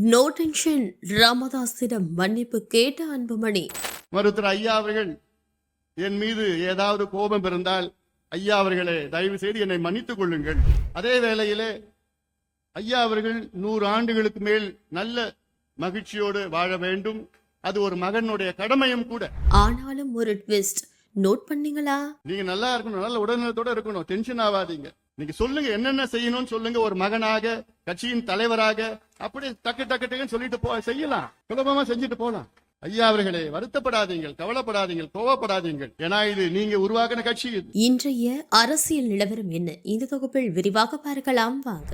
No tension ராமதாஸிடம் மன்னிப்பு கேட்ட அன்புமணி. மருத்துவர் ஐயா அவர்கள் என் மீது ஏதாவது கோபம் இருந்தால் ஐயா அவர்களே தயவு செய்து என்னை மன்னித்துக் கொள்ளுங்கள். அதே வேளையிலே ஐயா அவர்கள் நூறு ஆண்டுகளுக்கு மேல் நல்ல மகிழ்ச்சியோடு வாழ வேண்டும். அது ஒரு மகனுடைய கடமையும் கூட. ஆனாலும் ஒரு ட்விஸ்ட் நோட் பண்ணீங்களா? நீங்க நல்லா இருக்கணும் நல்ல உடல்நலத்தோட இருக்கணும். டென்ஷன் ஆகாதீங்க. நீங்க சொல்லுங்க என்னென்ன செய்யணும்னு சொல்லுங்க. ஒரு மகனாக கட்சியின் தலைவராக அப்படி டக்கு டக்கு டக்குன்னு சொல்லிட்டு போ செய்யலாம். சுலபமா செஞ்சுட்டு போலாம். ஐயா அவர்களே வருத்தப்படாதீங்கள் கவலைப்படாதீங்கள் கோவப்படாதீங்கள். ஏன்னா இது நீங்க உருவாக்கின கட்சி இன்றைய அரசியல் நிலவரம் என்ன? இந்த தொகுப்பில் விரிவாக பார்க்கலாம் வாங்க.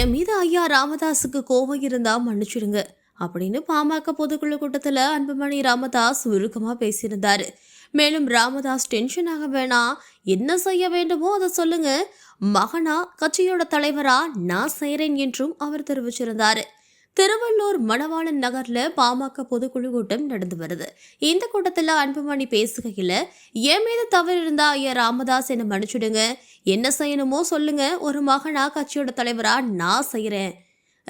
என் மீது ஐயா ராமதாஸுக்கு கோபம் இருந்தா மன்னிச்சிடுங்க அப்படின்னு பாமக பொதுக்குழு கூட்டத்துல அன்புமணி ராமதாஸ் உருக்கமா பேசியிருந்தாரு. மேலும் ராமதாஸ் டென்ஷனாக வேணாம். என்ன செய்ய வேண்டுமோ அதை சொல்லுங்க. மகனா கட்சியோட தலைவரா நான் செய்கிறேன் என்றும் அவர் தெரிவிச்சிருந்தாரு. திருவள்ளூர் மணவாளன் நகர்ல பாமக பொதுக்குழு கூட்டம் நடந்து வருது. இந்த கூட்டத்துல அன்புமணி பேசுகையில என் மீது தவறு இருந்தா ஐயா ராமதாஸ் என்ன மன்னிச்சுடுங்க. என்ன செய்யணுமோ சொல்லுங்க. ஒரு மகனா கட்சியோட தலைவரா நான் செய்கிறேன்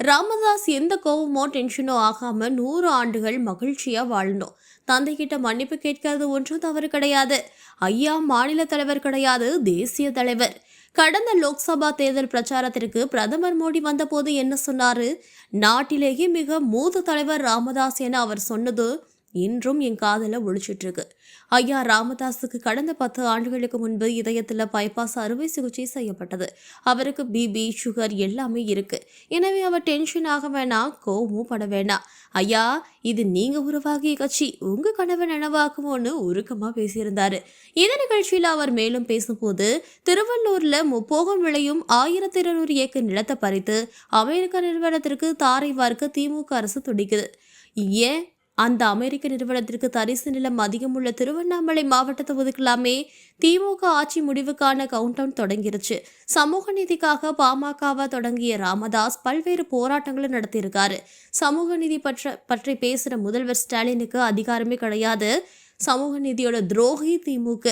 ராமதாஸ் எந்த கோவமோ டென்ஷனோ ஆகாம நூறு ஆண்டுகள் மகிழ்ச்சியா வாழணும். தந்தை கிட்ட மன்னிப்பு கேட்கிறது ஒன்றும் தவறு கிடையாது. ஐயா மாநில தலைவர் கிடையாது தேசிய தலைவர். கடந்த லோக்சபா தேர்தல் பிரச்சாரத்திற்கு பிரதமர் மோடி வந்தபோது என்ன சொன்னாரு? நாட்டிலேயே மிக மூத்த தலைவர் ராமதாஸ் என அவர் சொன்னது இன்றும் என் காதல ஒழிச்சிட்டு இருக்கு ஐயா ராமதாஸுக்கு கடந்த பத்து ஆண்டுகளுக்கு முன்பு இதயத்துல பைபாஸ் அறுவை சிகிச்சை செய்யப்பட்டது. அவருக்கு பிபி சுகர் எல்லாமே இருக்கு. எனவே அவர் டென்ஷன் ஆக வேணாம் கோவமும் பட வேணாம். ஐயா இது நீங்க உருவாகிய கட்சி. உங்க கனவை நனவாக்குவோன்னு உருக்கமா பேசியிருந்தாரு. இந்த நிகழ்ச்சியில் அவர் மேலும் பேசும்போது திருவள்ளூர்ல முப்போகம் விளையும் ஆயிரத்தி இருநூறு ஏக்கர் நிலத்தை பறித்து அமெரிக்க நிறுவனத்திற்கு தாரை வார்க்க திமுக அரசு துடிக்குது. ஏன்? அந்த அமெரிக்க நிறுவனத்திற்கு தரிசு நிலம் அதிகம் உள்ள திருவண்ணாமலை மாவட்டத்தை ஒதுக்கலாமே. திமுக ஆட்சி முடிவுக்கான கவுண்டவுன் தொடங்கிருச்சு. சமூக நீதிக்காக பாமகவை தொடங்கிய ராமதாஸ் பல்வேறு போராட்டங்களை நடத்தியிருக்காரு. சமூக நீதி பற்ற பற்றி பேசுற முதல்வர் ஸ்டாலினுக்கு அதிகாரமே கிடையாது. சமூக நீதியோட துரோகி திமுக.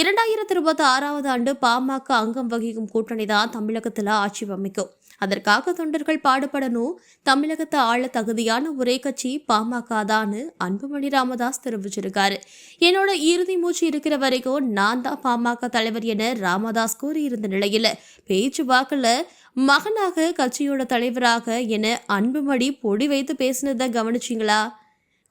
இரண்டாயிரத்தி இருபத்தி ஆறாவது ஆண்டு பாமக அங்கம் வகிக்கும் கூட்டணி தான் தமிழகத்தில் ஆட்சி அமைக்கும். அதற்காக தொண்டர்கள் பாடுபடணும். தமிழகத்தை ஆள தகுதியான ஒரே கட்சி பாமக தான்னு அன்புமணி ராமதாஸ் தெரிவிச்சிருக்காரு. என்னோட இறுதி மூச்சு இருக்கிற வரைக்கும் நான் தான் பாமக தலைவர் என ராமதாஸ் கூறியிருந்த நிலையில பேச்சுவாக்குல மகனாக கட்சியோட தலைவராக என அன்புமணி பொடி வைத்து பேசினதை கவனிச்சிங்களா?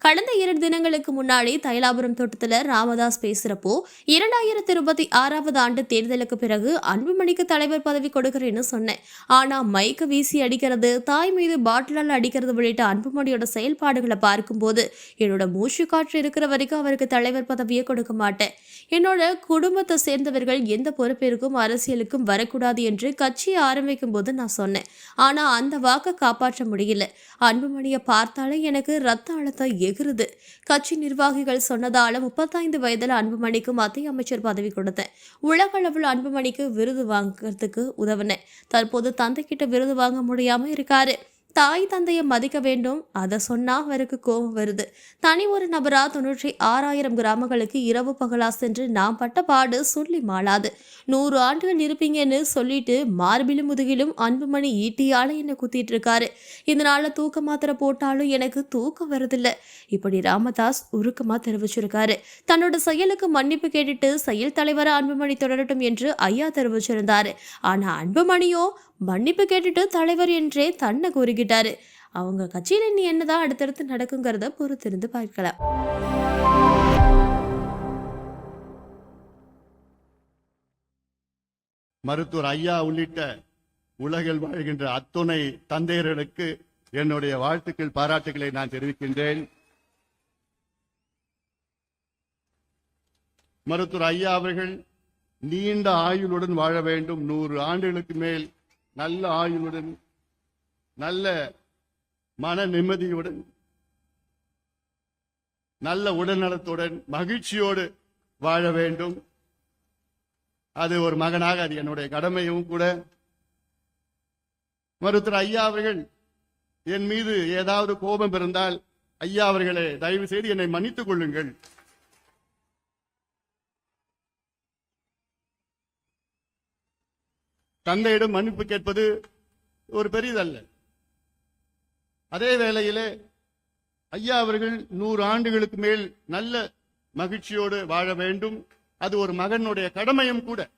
கடந்த இரண்டு தினங்களுக்கு முன்னாடி தைலாபுரம் தோட்டத்தில் ராமதாஸ் பேசுகிறப்போ இரண்டாயிரத்தி இருபத்தி ஆறாவது ஆண்டு தேர்தலுக்கு பிறகு அன்புமணிக்கு தலைவர் பதவி கொடுக்கிறேன்னு சொன்னேன். ஆனால் மைக்க வீசி அடிக்கிறது தாய் மீது பாட்டிலால் அடிக்கிறது உள்ளிட்ட அன்புமணியோட செயல்பாடுகளை பார்க்கும்போது என்னோட மூச்சு காற்று இருக்கிற வரைக்கும் அவருக்கு தலைவர் பதவியை கொடுக்க மாட்டேன். என்னோட குடும்பத்தை சேர்ந்தவர்கள் எந்த பொறுப்பிற்கும் அரசியலுக்கும் வரக்கூடாது என்று கட்சியை ஆரம்பிக்கும் போது நான் சொன்னேன். ஆனால் அந்த வாக்கை காப்பாற்ற முடியல. அன்புமணியை பார்த்தாலே எனக்கு ரத்த அழுத்தம் எகிறுது கட்சி நிர்வாகிகள் சொன்னதால முப்பத்தைந்து வயதில் அன்புமணிக்கு மத்திய அமைச்சர் பதவி கொடுத்தேன். உலக அளவில் அன்புமணிக்கு விருது வாங்குறதுக்கு உதவினேன். தற்போது தந்தை கிட்ட விருது வாங்க முடியாம இருக்காரு. தாய் தந்தையை மதிக்க வேண்டும். அதை சொன்னா அவருக்கு கோபம் வருது. தனி ஒரு நபரா தொண்ணூற்றி ஆறாயிரம் கிராமங்களுக்கு இரவு பகலா சென்று நான் பட்ட பாடு சொல்லி மாளாது. நூறு ஆண்டுகள் இருப்பீங்கன்னு சொல்லிட்டு மார்பிலும் முதுகிலும் அன்புமணி ஈட்டியால என்னை குத்திட்டு இருக்காரு இதனால தூக்க மாத்திரை போட்டாலும் எனக்கு தூக்கம் வருதில்ல. இப்படி ராமதாஸ் உருக்கமா தெரிவிச்சிருக்காரு. தன்னோட செயலுக்கு மன்னிப்பு கேட்டுட்டு செயல் தலைவராக அன்புமணி தொடரட்டும் என்று ஐயா தெரிவிச்சிருந்தாரு. ஆனா அன்புமணியோ மன்னிப்பு கேட்டுட்டு தலைவர் என்றே தன்னை கூறிக்கிட்டாரு. அவங்க கட்சியில இனி என்னதான் அடுத்தடுத்து நடக்குங்கிறத பொறுத்திருந்து பார்க்கலாம். மருத்துவர் ஐயா உள்ளிட்ட உலகில் வாழ்கின்ற அத்துணை தந்தையர்களுக்கு என்னுடைய வாழ்த்துக்கள் பாராட்டுகளை நான் தெரிவிக்கின்றேன். மருத்துவர் ஐயா அவர்கள் நீண்ட ஆயுளுடன் வாழ வேண்டும். நூறு ஆண்டுகளுக்கு மேல் நல்ல ஆயுளுடன் நல்ல மன நிம்மதியுடன் நல்ல உடல்நலத்துடன் மகிழ்ச்சியோடு வாழ வேண்டும். அது ஒரு மகனாக அது என்னுடைய கடமையும் கூட. மருத்துவர் ஐயா அவர்கள் என் மீது ஏதாவது கோபம் இருந்தால் ஐயா அவர்களே தயவு செய்து என்னை மன்னித்துக் கொள்ளுங்கள். தந்தையிடம் மன்னிப்பு கேட்பது ஒரு பெரிதல்ல. அதே வேளையிலே ஐயா அவர்கள் நூறு ஆண்டுகளுக்கு மேல் நல்ல மகிழ்ச்சியோடு வாழ வேண்டும். அது ஒரு மகனுடைய கடமையும் கூட.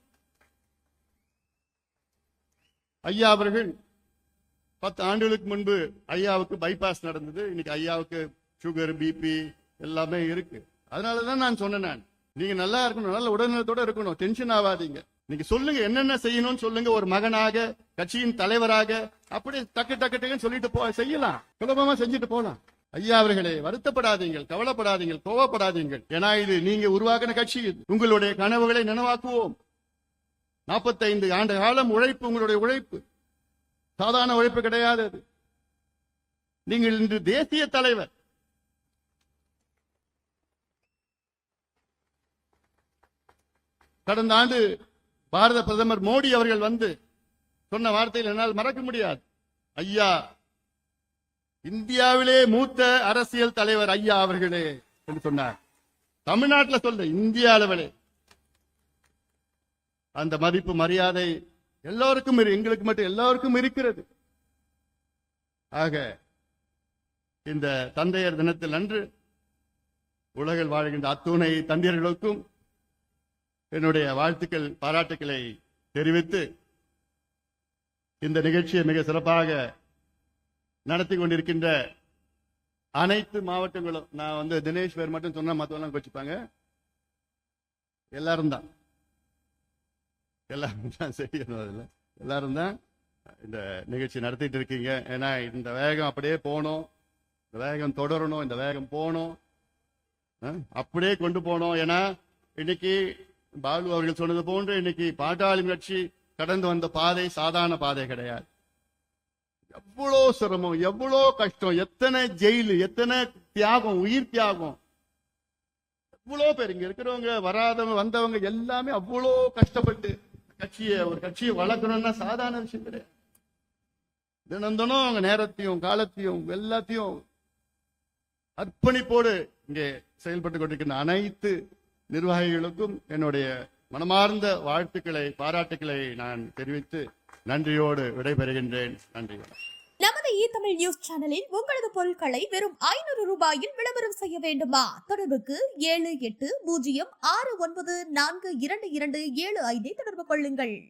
ஐயா அவர்கள் பத்து ஆண்டுகளுக்கு முன்பு ஐயாவுக்கு பைபாஸ் நடந்தது. இன்னைக்கு ஐயாவுக்கு சுகர் பிபி எல்லாமே இருக்கு. அதனாலதான் நான் சொன்னேன் நான். நீங்க நல்லா இருக்கணும் நல்ல உடல்நலத்தோட இருக்கணும். டென்ஷன் ஆகாதீங்க. நீங்க சொல்லுங்க என்னென்ன செய்யணும்னு சொல்லுங்க. ஒரு மகனாக கட்சியின் தலைவராக அப்படி டக்கு டக்கு டக்குன்னு சொல்லிட்டு போ செய்யலாம். சுலபமா செஞ்சுட்டு போலாம். ஐயா அவர்களே வருத்தப்படாதீங்கள் கவலைப்படாதீங்கள் கோவப்படாதீங்கள். ஏன்னா இது நீங்க உருவாக்கின கட்சி உங்களுடைய கனவுகளை நினைவாக்குவோம். நாற்பத்தைந்து ஆண்டு காலம் உழைப்பு உங்களுடைய உழைப்பு. சாதாரண உழைப்பு கிடையாது அது. நீங்கள் இன்று தேசிய தலைவர். கடந்த ஆண்டு பாரத பிரதமர் மோடி அவர்கள் வந்து சொன்ன வார்த்தையில் என்னால் மறக்க முடியாது. ஐயா இந்தியாவிலே மூத்த அரசியல் தலைவர் ஐயா அவர்களே என்று சொன்னார். தமிழ்நாட்டில் சொல்ல இந்திய அளவிலே. அந்த மதிப்பு மரியாதை எல்லோருக்கும் எங்களுக்கு மட்டும் எல்லோருக்கும் இருக்கிறது. ஆக இந்த தந்தையர் தினத்தில் அன்று உலகில் வாழ்கின்ற அத்துணை தந்தையர்களுக்கும் என்னுடைய வாழ்த்துக்கள் பாராட்டுக்களை தெரிவித்து இந்த நிகழ்ச்சியை மிக சிறப்பாக நடத்தி கொண்டிருக்கின்ற அனைத்து மாவட்டங்களும் நான் வந்து தினேஷ் பேர் மட்டும் சொன்னா மற்றவெல்லாம் வச்சுப்பாங்க எல்லாரும் தான். எல்லாரும் தான் செய்யணும் அதில் எல்லாரும் தான் இந்த நிகழ்ச்சி நடத்திட்டு இருக்கீங்க. ஏன்னா இந்த வேகம் அப்படியே போகணும். இந்த வேகம் தொடரணும் இந்த வேகம் போகணும். அப்படியே கொண்டு போனோம் ஏன்னா இன்னைக்கு பாலு அவர்கள் சொன்னது போன்று இன்னைக்கு பாட்டாளி கட்சி கடந்து வந்த பாதை சாதாரண பாதை கிடையாது. எவ்வளோ சிரமம் எவ்வளோ கஷ்டம் எத்தனை ஜெயிலு எத்தனை தியாகம் உயிர் தியாகம். எவ்வளோ பேர் இங்க இருக்கிறவங்க வராதவங்க வந்தவங்க எல்லாமே அவ்வளோ கஷ்டப்பட்டு கட்சியை ஒரு கட்சியை வளர்க்கணும்னா சாதாரண விஷயம் கிடையாது. தினந்தனும் அவங்க நேரத்தையும் காலத்தையும் எல்லாத்தையும் அர்ப்பணிப்போடு இங்கே செயல்பட்டு கொண்டிருக்கின்ற அனைத்து நிர்வாகிகளுக்கும் என்னுடைய மனமார்ந்த வாழ்த்துக்களை பாராட்டுக்களை நான் தெரிவித்து நன்றியோடு விடைபெறுகின்றேன். நன்றி. நமது இ தமிழ் நியூஸ் சேனலில் உங்களது பொருட்களை வெறும் ஐநூறு ரூபாயில் விளம்பரம் செய்ய வேண்டுமா? தொடர்புக்கு ஏழு எட்டு பூஜ்ஜியம் ஆறு ஒன்பது நான்கு இரண்டு இரண்டு ஏழு ஐந்தை தொடர்பு கொள்ளுங்கள்.